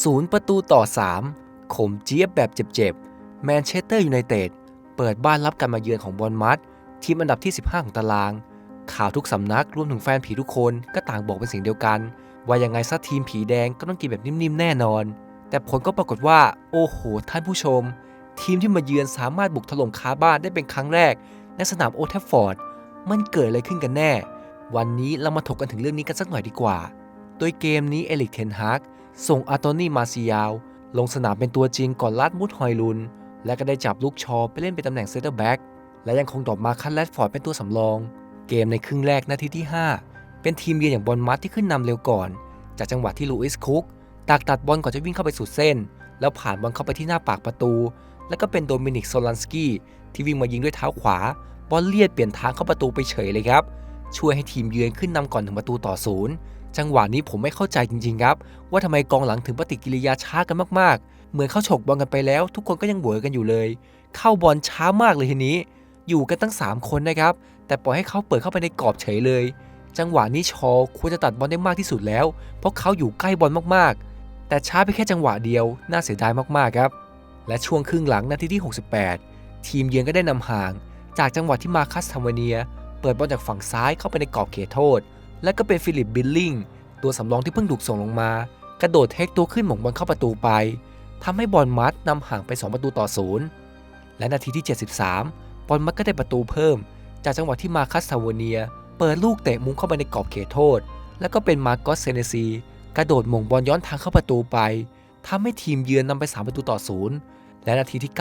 ศูนย์ประตูต่อ 3 ขมเจี๊ยบแบบเจ็บๆ แมนเชสเตอร์ยูไนเต็ดเปิดบ้านรับการมาเยือนของบอลมัดทีมอันดับที่ 15 ของตาราง ข่าวทุกสำนักรวมถึงแฟนผีทุกคนก็ต่างบอกเป็นเสียงเดียวกัน ว่ายังไงซะทีมผีแดงก็ต้องกินแบบนิ่มๆแน่นอน แต่ผลก็ปรากฏว่า โอ้โห ท่านผู้ชม ทีมที่มาเยือนสามารถบุกถล่มคาบ้านได้เป็นครั้งแรกในสนามโอลด์แทฟฟอร์ดมันเกิดอะไรขึ้นกันแน่ วันนี้เรามาถกกันถึงเรื่องนี้กันสักหน่อยดีกว่า โดยเกมนี้เอลิกเทนฮาก ส่งอาโตนี่มาซิยาว ลงสนามเป็นตัวจริงก่อนลัดมุดฮอยลุน และก็ได้จับลูกชอไปเล่นเป็นตำแหน่งเซนเตอร์แบ็กและยังคงดรอปมาคันแรดฟอร์ดเป็นตัวสำรอง เกมในครึ่งแรกนาทีที่ 5 เป็นทีมเยือนอย่างบอลมัดที่ขึ้นนำเร็วก่อน จากจังหวะที่ลูอิสคุกตักตัดบอลก่อนจะวิ่งเข้าไปสุดเส้น แล้วผ่านบอลเข้าไปที่หน้าปากประตู แล้วก็เป็นโดมินิกโซลันสกี้ที่วิ่งมายิงด้วยเท้าขวา บอลเลียดเปลี่ยนทางเข้าประตูไปเฉยเลยครับช่วยให้ทีมเยือนขึ้นนำก่อนถึงประตูต่อศูนย์ จังหวะนี้ผมไม่เข้าใจจริงๆครับ ว่าทำไมกองหลังถึงปฏิกิริยาช้ากันมากๆ เหมือนเขาฉกบอลกันไปแล้ว ทุกคนก็ยังบวยกันอยู่เลย เข้าบอลช้ามากเลยทีนี้ อยู่กันตั้ง 3 คนนะครับ แต่ปล่อยให้เขาเปิดเข้าไปในกรอบเฉยเลย จังหวะนี้ชอควรจะตัดบอลได้มากที่สุดแล้ว เพราะเขาอยู่ใกล้บอลมากๆ แต่ช้าไปแค่จังหวะเดียว น่าเสียดายมากๆครับ และช่วงครึ่งหลังนาทีที่ 68 ทีมเยือนก็ได้นำห่าง จากจังหวะที่มาคัสทามเวเนีย เปิดบอลจากฝั่งซ้ายเข้าไปในกรอบเขตโทษ และก็เป็นฟิลิปบิลลิงตัวสำรองที่เพิ่งถูกส่งลงมา กระโดดเทคตัวขึ้นหม่งบอลเข้าประตูไปทำให้บอลมัดนำห่างไป 2 ประตูต่อศูนย์และนาทีที่ 73 บอลมัดก็ได้ประตูเพิ่ม จากจังหวะที่มาคัสทาวเนีย เปิดลูกเตะมุ้งเข้าไปในกรอบเขตโทษ แล้วก็เป็นมาร์กอสเซเนซี กระโดดหม่งบอลย้อนทางเข้าประตูไปทำให้ทีมเยือนนำไป 3 ประตูต่อศูนย์และนาทีที่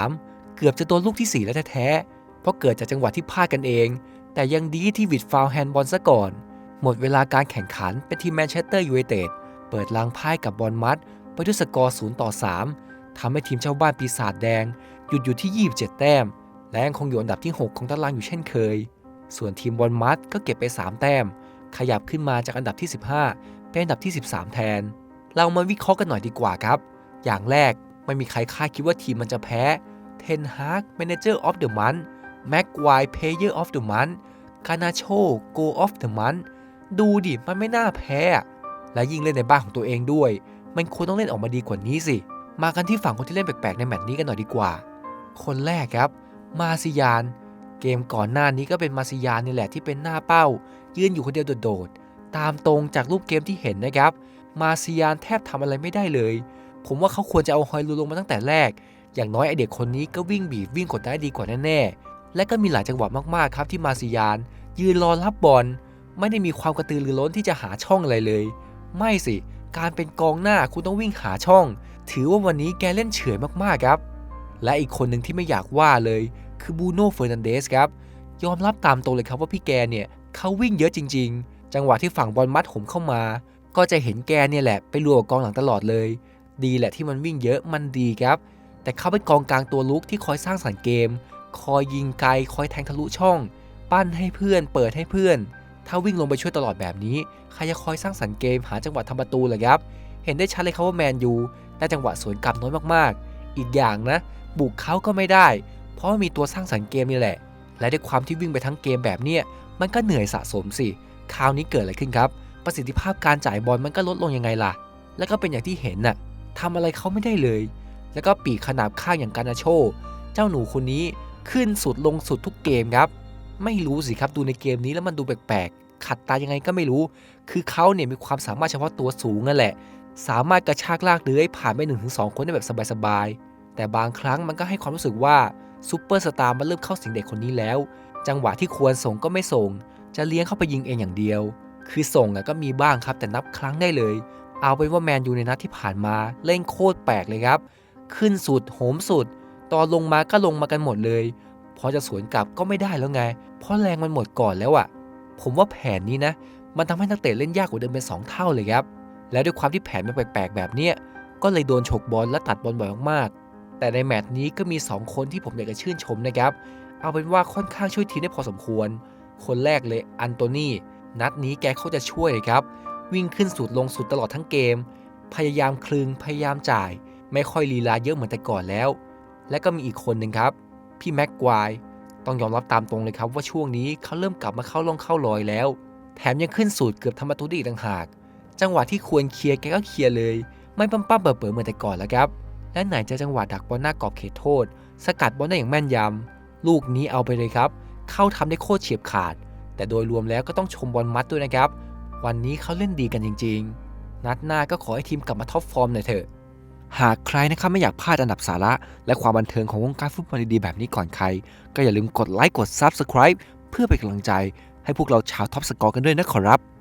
93 เกือบจะโดนลูกที่ 4 แล้วแท้ๆเพราะเกิดจากจังหวะที่พลาดกันเอง แต่ยังดีที่วิดฟาวแฮนด์บอลซะก่อน หมดเวลาการแข่งขันเป็นทีมแมนเชสเตอร์ยูไนเต็ดเปิดลางพ่ายกับบอลมัดไปด้วยสกอร์0ต่อ3ทำให้ทีมเจ้าบ้านปีศาจแดง หยุดอยู่ที่ 27 แต้ม และยังคงอยู่อันดับที่ 6 ของตารางอยู่เช่นเคย ส่วนทีมบอลมัดก็เก็บไป 3 แต้ม ขยับขึ้นมาจากอันดับที่ 15 เป็นอันดับที่ 13 แทน เรามาวิเคราะห์กันหน่อยดีกว่าครับ อย่างแรกไม่มีใครคาดคิดว่าทีมมันจะแพ้เทนฮากแมเนเจอร์ออฟเดอะมันแม็กไวเพเยอร์ออฟเดอะมันกานาโชโกออฟเดอะมัน ดูดิ มันไม่น่าแพ้ และยิ่งเล่นในบ้านของตัวเองด้วย มันควรต้องเล่นออกมาดีกว่านี้สิ มากันที่ฝั่งคนที่เล่นแปลกๆในแมตช์นี้กันหน่อยดีกว่า คนแรกครับ มาซิยาน เกมก่อนหน้านี้ก็เป็นมาซิยานนี่แหละที่เป็นหน้าเป้า ยืนอยู่คนเดียวโดดๆ ตามตรงจากรูปเกมที่เห็นนะครับ มาซิยานแทบทำอะไรไม่ได้เลย ผมว่าเขาควรจะเอาฮอยลูลงมาตั้งแต่แรก อย่างน้อยไอเด็กคนนี้ก็วิ่งบีบวิ่งกดได้ดีกว่าแน่ๆ และก็มีหลายจังหวะมากๆครับที่มาซิยาน ยืนรอรับบอล ไม่ได้มีความกระตือรือร้นที่จะหาช่องอะไรเลย ไม่สิ การเป็นกองหน้าคุณต้องวิ่งหาช่อง ถือว่าวันนี้แกเล่นเฉยมากๆครับ และอีกคนหนึ่งที่ไม่อยากว่าเลย คือบูโน่เฟอร์นันเดสครับ ยอมรับตามตรงเลยครับว่าพี่แกเนี่ยเขาวิ่งเยอะจริง ๆ จังหวะที่ฝั่งบอลมัดผมเข้ามา ก็จะเห็นแกเนี่ยแหละไปรัวกองหลังตลอดเลย ดีแหละที่มันวิ่งเยอะมันดีครับ แต่เขาเป็นกองกลางตัวลุกที่คอยสร้างสรรค์เกม คอยยิงไกลคอยแทงทะลุช่อง ปั้นให้เพื่อน เปิดให้เพื่อน ถ้าวิ่งลงไปช่วยตลอดแบบนี้ ใครจะคอยสร้างสรรค์เกมหาจังหวะทำประตูเลยครับ เห็นได้ชัดเลยครับว่าแมนยูได้จังหวะสวนกลับน้อยมากๆ อีกอย่างนะ บุกเขาก็ไม่ได้ เพราะมีตัวสร้างสรรค์เกมนี่แหละ และด้วยความที่วิ่งไปทั้งเกมแบบเนี้ยมันก็เหนื่อยสะสมสิ คราวนี้เกิดอะไรขึ้นครับ ประสิทธิภาพการจ่ายบอลมันก็ลดลงยังไงล่ะ แล้วก็เป็นอย่างที่เห็นน่ะทำอะไรเขาไม่ได้เลย แล้วก็ปีกขนาบข้างอย่างกานาโช เจ้าหนูคนนี้ขึ้นสุดลงสุดทุกเกมครับ ไม่รู้สิครับดูในเกมนี้แล้วมันดูแปลกๆขัดตายังไงก็ไม่รู้ คือเขาเนี่ยมีความสามารถเฉพาะตัวสูงนั่นแหละ สามารถกระชากลากเลื้อยผ่านไป1นถึงสองคนได้แบบสบายๆแต่บางครั้งมันก็ให้ความรู้สึกว่าซูเปอร์สตาร์มันเริ่มเข้าสิงเด็กคนนี้แล้ว จังหวะที่ควรส่งก็ไม่ส่ง จะเลี้ยงเข้าไปยิงเองอย่างเดียว คือส่งก็มีบ้างครับแต่นับครั้งได้เลย เอาเป็นว่าแมนยูในนัดที่ผ่านมาเล่นโคตรแปลกเลยครับ ขึ้นสุดโหมสุด ตอนลงมาก็ลงมากันหมดเลย พอจะสวนกลับก็ไม่ได้แล้วไง เพราะแรงมันหมดก่อนแล้วอะ่ะ ผมว่าแผนนี้นะ มันทำให้นักเตะเล่นยากกว่าเดิมเป็น 2 เท่าเลยครับ แล้วด้วยความที่แผนมันแปลกๆแบบเนี้ย ก็เลยโดนฉกบอลและตัดบอลบ่อยมากๆ แต่ในแมตช์นี้ก็มี 2 คนที่ผมอยากจะชื่นชมนะครับ เอาเป็นว่าค่อนข้างช่วยทีมได้พอสมควร คนแรกเลยอันโตนีนัดนี้แกเขาจะช่วยครับ วิ่งขึ้นสุดลงสุดตลอดทั้งเกม พยายามคลึงพยายามจ่าย ไม่ค่อยลีลาเยอะเหมือนแต่ก่อนแล้ว และก็มีอีกคนหนึ่งครับ พี่แม็กควายต้องยอมรับตามตรงเลยครับว่าช่วงนี้เขาเริ่มกลับมาเข้าลงเข้ารอยแล้ว แถมยังขึ้นสูตรเกือบทำประตูด้อีกต่างหาก จังหวะที่ควรเคลียร์แกก็เคลียร์เลย ไม่ปั้มปั้มเปิดเปิดเหมือนแต่ก่อนแล้วครับ และไหนจะจังหวะดักบอลหน้ากรอบเขตโทษ สกัดบอลได้อย่างแม่นยำลูกนี้เอาไปเลยครับ เข้าทำได้โคตรเฉียบขาด แต่โดยรวมแล้วก็ต้องชมบอลมัดด้วยนะครับ วันนี้เขาเล่นดีกันจริง ๆ นัดหน้าก็ขอให้ทีมกลับมาท็อปฟอร์มหน่อยเถอะ หากใครนะครับไม่อยากพลาดอันดับสาระ และความบันเทิงของวงการฟุตบอลดีๆ แบบนี้ก่อนใคร ก็อย่าลืมกดไลค์กด Subscribe เพื่อเป็นกำลังใจให้พวกเราชาวท็อปสกอร์กันด้วยนะขอรับ